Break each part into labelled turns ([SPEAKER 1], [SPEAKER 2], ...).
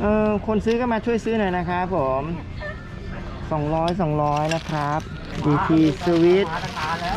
[SPEAKER 1] เออคนซื้อก็มาช่วยซื้อหน่อยนะครับผมสองร้อยสองร้อยนะครับดีทีสวิต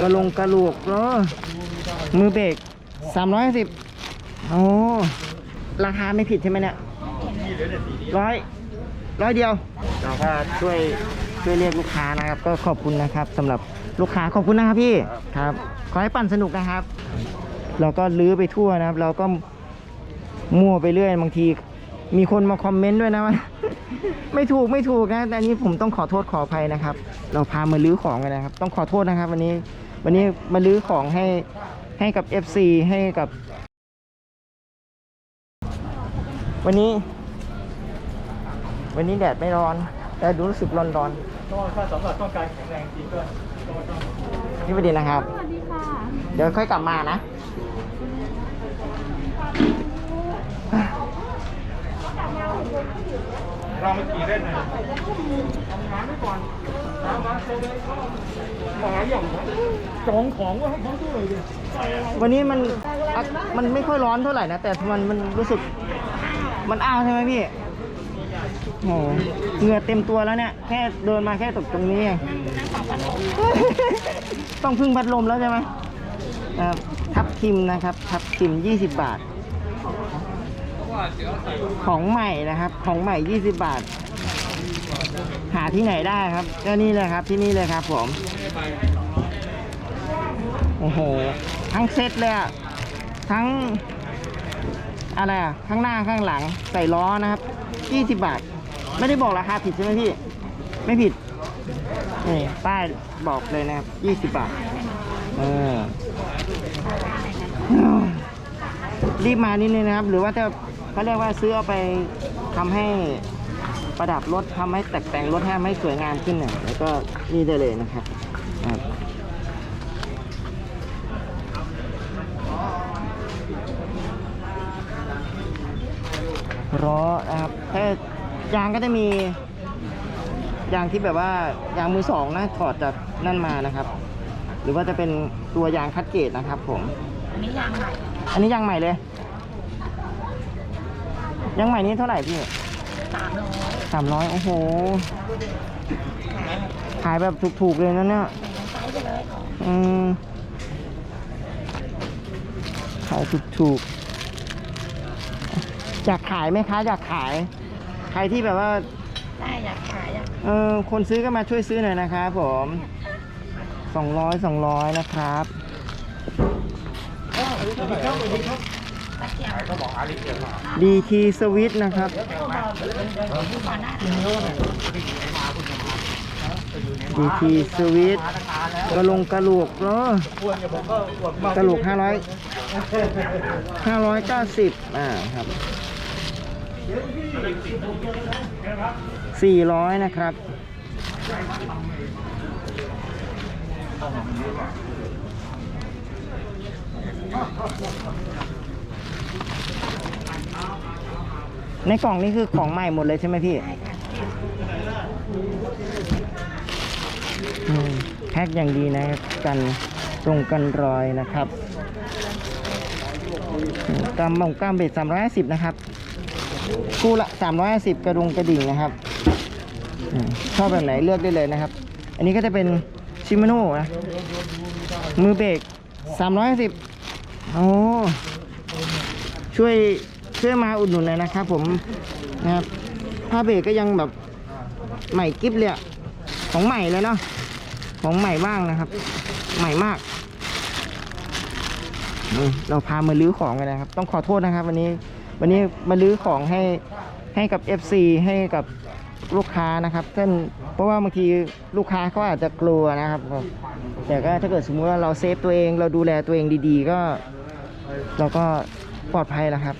[SPEAKER 1] กระลงกระลูกเออมือเบรกสามร้อยสิบโอ้ราคาไม่ผิดใช่ไหมเนี่ยร้อยร้อยเดียวเราก็ช่วยช่วยเรียกลูกค้านะครับ ก็ขอบคุณนะครับสำหรับลูกค้าขอบคุณนะครับพี่ครับ ขอให้ปั่นสนุกนะครับ เราก็ลื้อไปทั่วนะครับ เราก็มั่วไปเรื่อยบางที มีคนมาคอมเมนต์ด้วยนะว่า ไม่ถูกไม่ถูกนะแต่อันนี้ผมต้องขอโทษขออภัยนะครับ เราพามาลื้อของกันนะครับ ต้องขอโทษนะครับ วันนี้ วันนี้มาลื้อของให้ให้กับ FC ให้กับ วันนี้ วันนี้แดดไม่ร้อน แต่ดูรู้สึกร้อนร้อน
[SPEAKER 2] ก็ถ้าสำหรับต้องการแข็งแรงจริงก็ก็ต้อง
[SPEAKER 1] ๆพี่ประเด็นนะครับ
[SPEAKER 3] สวัสดีค่ะ
[SPEAKER 1] เดี๋ยวค่อยกลับมานะ
[SPEAKER 2] เรามาขี่เล่นนะทำงานไว้ก่อนทำงานเสร็จเลยก็หาอย่างจองของไว้ให้เขาด้วยดิ
[SPEAKER 1] วันนี้มันอะมันไม่ค่อยร้อนเท่าไหร่นะ แต่มันมันรู้สึก มันอ้าวใช่ไหมพี่โอ้โหเหงื่อเต็มตัวแล้วเนี่ย แค่เดินมาแค่ตกตรงนี้เอง ต้องพึ่งพัดลมแล้วใช่ไหมครับทับทิมนะครับ ทับทิม 20 บาท ของใหม่นะครับ ของใหม่ 20 บาท หาที่ไหนได้ครับก็นี่เลยครับที่นี่เลยครับผม โอ้โห ทั้งเซตเลยอะทั้ง อะไรอะข้างหน้าข้างหลังใส่ล้อนะครับ 20 บาท ไม่ได้บอกราคาผิดใช่ไหมพี่ ไม่ผิด นี่ป้ายบอกเลยนะครับ 20 บาท เออรีบมานิดนึงนะครับ หรือว่าจะ เขาเรียกว่าซื้อเอาไปทำให้ประดับรถทำให้แต่งแต่งรถให้ให้สวยงามขึ้นหน่อยแล้วก็นี่ได้เลยนะครับครับล้อนะครับถ้ายางก็จะมียางที่แบบว่ายางมือสองนะถอดจากนั่นมานะครับ หรือว่าจะเป็นตัวยางคัดเกรดนะครับผม
[SPEAKER 3] อันนี้ยางใหม่
[SPEAKER 1] อันนี้ยางใหม่เลย ยางใหม่นี้เท่าไหร่พี่
[SPEAKER 3] สามร้อย
[SPEAKER 1] สามร้อยโอ้โห ขายแบบถูกๆเลยนะเนี่ย
[SPEAKER 3] ใช้ไปเลย
[SPEAKER 1] อืมขายถูกๆอยากขายไหมคะอยากขาย ใครที่แบบว่า
[SPEAKER 3] ได้อยากขายอยาก
[SPEAKER 1] เออคนซื้อก็มาช่วยซื้อหน่อยนะครับผมสองร้อยสองร้อยนะครับ
[SPEAKER 3] ตะ เกียบ
[SPEAKER 2] เขาบอกอาลิเกียร์มา
[SPEAKER 1] DT Switch นะครับ
[SPEAKER 3] ก่อนหน้า
[SPEAKER 1] DT Switch กระลงกระโหลกเนาะ
[SPEAKER 2] ควรจะผมก็ควรมาก
[SPEAKER 1] ระโหลกห้าร้อยห้าร้อยเก้าสิบอ่าครับสี่ร้อยนะครับ ในกล่องนี้คือของใหม่หมดเลยใช่ไหมพี่แพ็คอย่างดีนะครับกันตรงกันรอยนะครับอืมกำมงกำเบ็ดสามร้อยสิบนะครับ คู่ละสามร้อยสิบกระดุงกระดิ่งนะครับชอบแบบไหนเลือกได้เลยนะครับ อันนี้ก็จะเป็นชิมาโน่นะมือเบรกสามร้อยสิบโอ้ช่วย ช่วยมาอุดหนุนหน่อยนะครับผมนะครับผ้าเบรกก็ยังแบบใหม่กิ๊บเลยของใหม่เลยเนาะของใหม่บ้างนะครับ ใหม่มากเราพามาลื้อของกันนะครับ ต้องขอโทษนะครับ วันนี้วันนี้มาลื้อของให้ให้กับ FC ให้กับลูกค้านะครับเช่นเพราะว่าบางทีลูกค้าเขาอาจจะกลัวนะครับ แต่ก็ถ้าเกิดสมมุติว่าเราเซฟตัวเอง เราดูแลตัวเองดี ๆ ก็เราก็ปลอดภัยแล้วครับ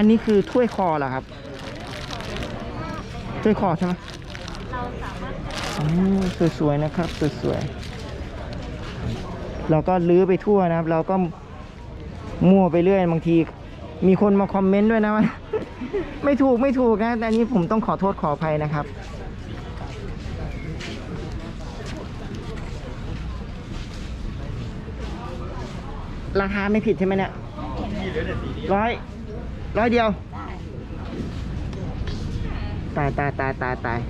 [SPEAKER 1] อันนี้คือถ้วยคอเหรอครับ ถ้วยคอใช่ไหมสวยๆนะครับสวยๆเราก็ลื้อไปทั่วนะครับ เราก็มั่วไปเรื่อยบางที มีคนมาคอมเมนต์ด้วยนะว่าไม่ถูกไม่ถูกนะแต่นี้ผมต้องขอโทษขออภัยนะครับ ราคาไม่ผิดใช่ไหมเนี่ยร้อย ร้อยเดียว
[SPEAKER 3] ได้
[SPEAKER 1] ตายตายตายตายตาย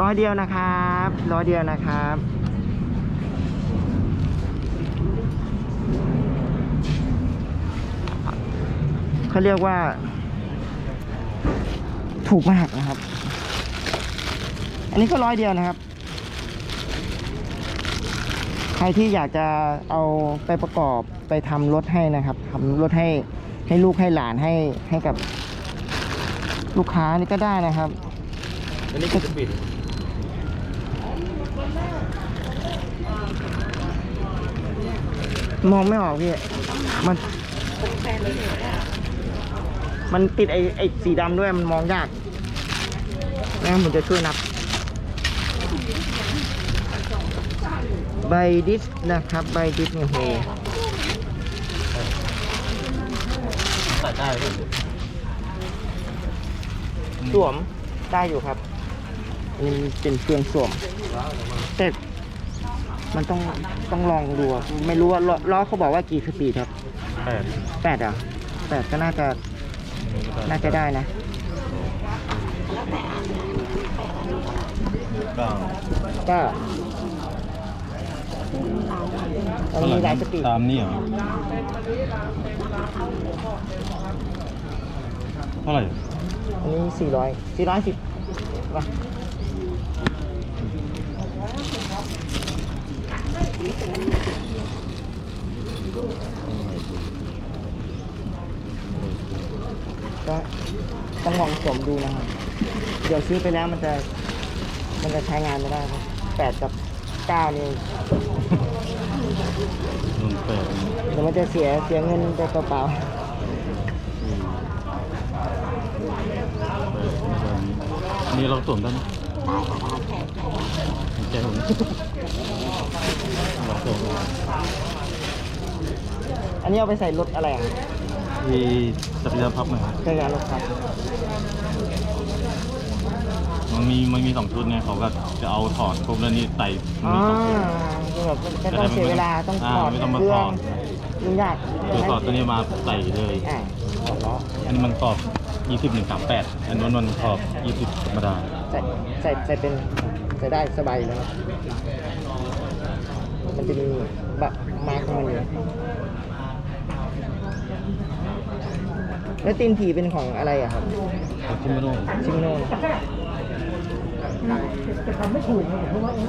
[SPEAKER 1] ร้อยเดียวนะครับร้อยเดียวนะครับเขาเรียกว่า ถูกมากนะครับ อันนี้ก็ร้อยเดียวนะครับ ใครที่อยากจะเอาไปประกอบไปทำรถให้นะครับทำรถให้ให้ลูกให้หลานให้ให้กับลูกค้านี่ก็ได้นะครับ
[SPEAKER 2] อันนี้คือสปีด
[SPEAKER 1] มองไม่ออกพี่ มัน
[SPEAKER 3] แฟนเลยอยู่ได้
[SPEAKER 1] มันติดไอ้ไอ้สีดำด้วยมันมองยากงั้นผมจะช่วยนับ ใบดิสนะครับ ใบดิสเนี่ยโห
[SPEAKER 2] ใส่ได้เลย
[SPEAKER 1] สวมได้อยู่ครับอันนี่เป็นเครื่องสวมแต่มันต้องต้องลองดูอะไม่รู้ว่าล้อล้อเขาบอกว่ากี่สปีดครับ
[SPEAKER 2] แปด
[SPEAKER 1] แปดเหรอะแปดก็น่าจะน่าจะได้นะ
[SPEAKER 2] เก้า
[SPEAKER 1] ก็ มันมีหลายสปีด
[SPEAKER 2] ตามนี่เหรอเท่าไหร่
[SPEAKER 1] อันนี้สี่ร้อยสี่ร้อยสิบป่ะก็ต้องลองสวมดูนะครับ เดี๋ยวซื้อไปแล้วมันจะ มันจะใช้งานไม่ได้ครับแปดกับ เก้านี่
[SPEAKER 2] หนึ่งแปด
[SPEAKER 1] เดี๋ยวมันจะเสียเสียเงินไปเปล่า
[SPEAKER 2] นี่เราสวมได้ไหมใจผมเราสวม
[SPEAKER 1] ๆอันนี้เอาไปใส่รถอะไรอะ
[SPEAKER 2] ที่จักรยานพับไหมครับ
[SPEAKER 1] เคยงานรถครับ
[SPEAKER 2] มันมีมันมีสองชุดไงเขาก็จะเอาถอดปุ๊บแล้วนี่ใส่
[SPEAKER 1] อ๋อ
[SPEAKER 2] มีสองชุด
[SPEAKER 1] คือแบบไม่ต้องเสียเวลาต้อง
[SPEAKER 2] อ่า
[SPEAKER 1] ถอด
[SPEAKER 2] ไม่ต้องมา
[SPEAKER 1] เครื่
[SPEAKER 2] ถ
[SPEAKER 1] อ
[SPEAKER 2] องด
[SPEAKER 1] ยุ่งยาก
[SPEAKER 2] คือถอดตัวนี้มาใส่เลย
[SPEAKER 1] อ่าถอดล้อ
[SPEAKER 2] อันนี้มันขอบ 20 1 3 8 อันนู้นมันขอบ 20 ธรรมดา
[SPEAKER 1] ใส่ใส่ใส่เป็นใส่ได้สบายอยู่แล้วนะมันจะมีแบบมาร์คของมันอยู่แล้วตีนผีเป็นของอะไรอะครับ
[SPEAKER 2] เอาที่ไม่รู้
[SPEAKER 1] ชิมิโน่
[SPEAKER 4] จะทำไม่ถูกนะผมเพราะว่าเออ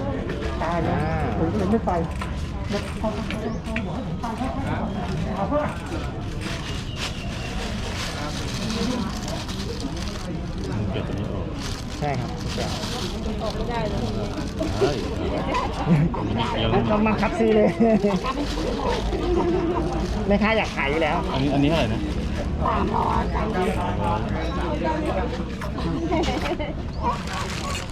[SPEAKER 4] ตายแล้วผมก็เลยไม่ไปแล้วพอเขาเขาบอกให้ผมไปแค่แค่เอาเพื่อ
[SPEAKER 2] มันเกิดตัวนี้ออก
[SPEAKER 1] ใช่ครับทุกอย่าง
[SPEAKER 2] ใช่ยัง
[SPEAKER 1] ต้องมาคับซื้อเลยแม่ค้าอยากขายอยู่แล้ว
[SPEAKER 2] อันนี้อันนี้เท่าไหร่นะ
[SPEAKER 3] สามร้อยสามร้อย
[SPEAKER 2] อั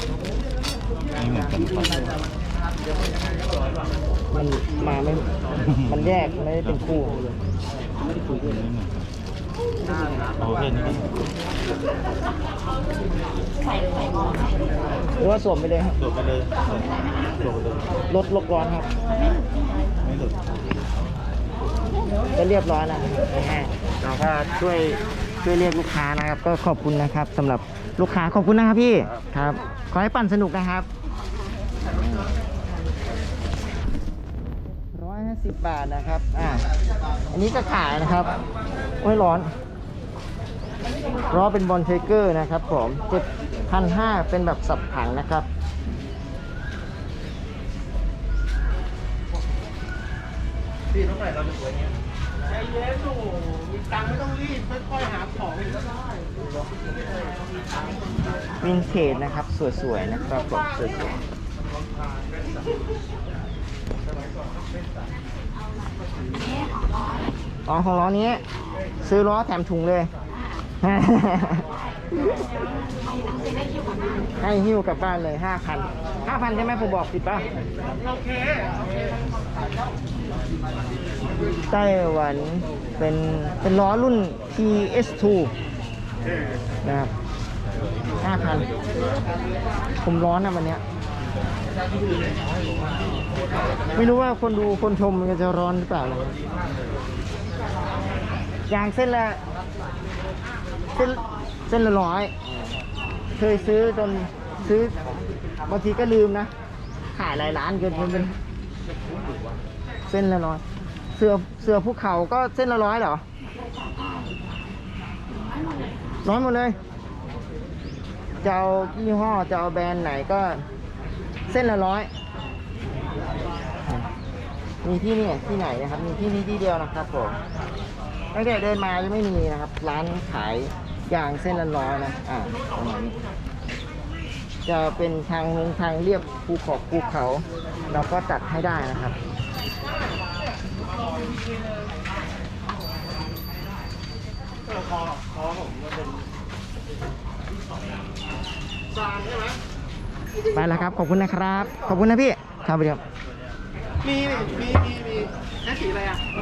[SPEAKER 2] นี่เหมือนกันปะ
[SPEAKER 1] มันมาไม่ มันแยกไม่ได้เป็นคู่
[SPEAKER 2] โอเคนี่ก็
[SPEAKER 3] ใส่ใส่ก่อน
[SPEAKER 1] หรือว่าสวมไปเลยครับ
[SPEAKER 2] จบไปเลยจบไปเลย
[SPEAKER 1] ลดลกร้อนครับ
[SPEAKER 2] ไม่หลุด
[SPEAKER 1] ก็เรียบร้อยแล้วนะครับเราก็ช่วย ช่วยเรียกลูกค้านะครับ ก็ขอบคุณนะครับสำหรับลูกค้าขอบคุณนะครับพี่ครับขอให้ปั่นสนุกนะครับร้อยห้าสิบบาทนะครับอ่าอันนี้ก็ขายนะครับโอ้ยร้อนล้อเป็นบอลเทเกอร์นะครับผมเจ็ดพันห้าเป็นแบบสับถังนะครับ
[SPEAKER 4] พี่เท่าไหร่เราจะสวยเงี้ย ใจเย็นโอ้มีตังค์ไม่ต้องรีบค่อยๆหาของอีกก็ได้
[SPEAKER 1] วินเทจนะครับ สวยๆนะครับผมสวยอ๋อของล้อนี้ ซื้อล้อแถมถุงเลย ให้หิ้วกลับบ้านเลยห้าพันห้าพันใช่ไหมผมบอกผิดป่ะ
[SPEAKER 2] โอเค โอเค
[SPEAKER 1] ไต้หวันเป็นเป็นล้อรุ่น PS2 นะครับห้าพันผมร้อนนะวันเนี้ยไม่รู้ว่าคนดูคนชมมันจะร้อนหรือเปล่านะยางเส้นละเส้นเส้นละร้อย เคยซื้อจนซื้อบางทีก็ลืมนะ ขายหลายร้านเกินเป็น เส้นละร้อยเสือเสือภูเขาก็เส้นละร้อยเหรอ ร้อยหมดเลยจะเอายี่ห้อจะเอาแบรนด์ไหนก็เส้นละร้อย มีที่นี่ที่ไหนนะครับ มีที่นี่ที่เดียวนะครับผมตั้งแต่เดินมายังไม่มีนะครับ ร้านขายยางเส้นละร้อยนะ อ่าประมาณนี้จะเป็นทางลงทางเรียบภูเขาภูเขา เราก็จัดให้ได้นะครับ
[SPEAKER 2] คอคอผมมันเป็นซานใช่ไหม
[SPEAKER 1] ไปแล้วครับ ขอบคุณนะครับ ขอบคุณนะพี่ครับเดี๋ยว
[SPEAKER 2] มี มี มี มีแค่สีอะไรอะ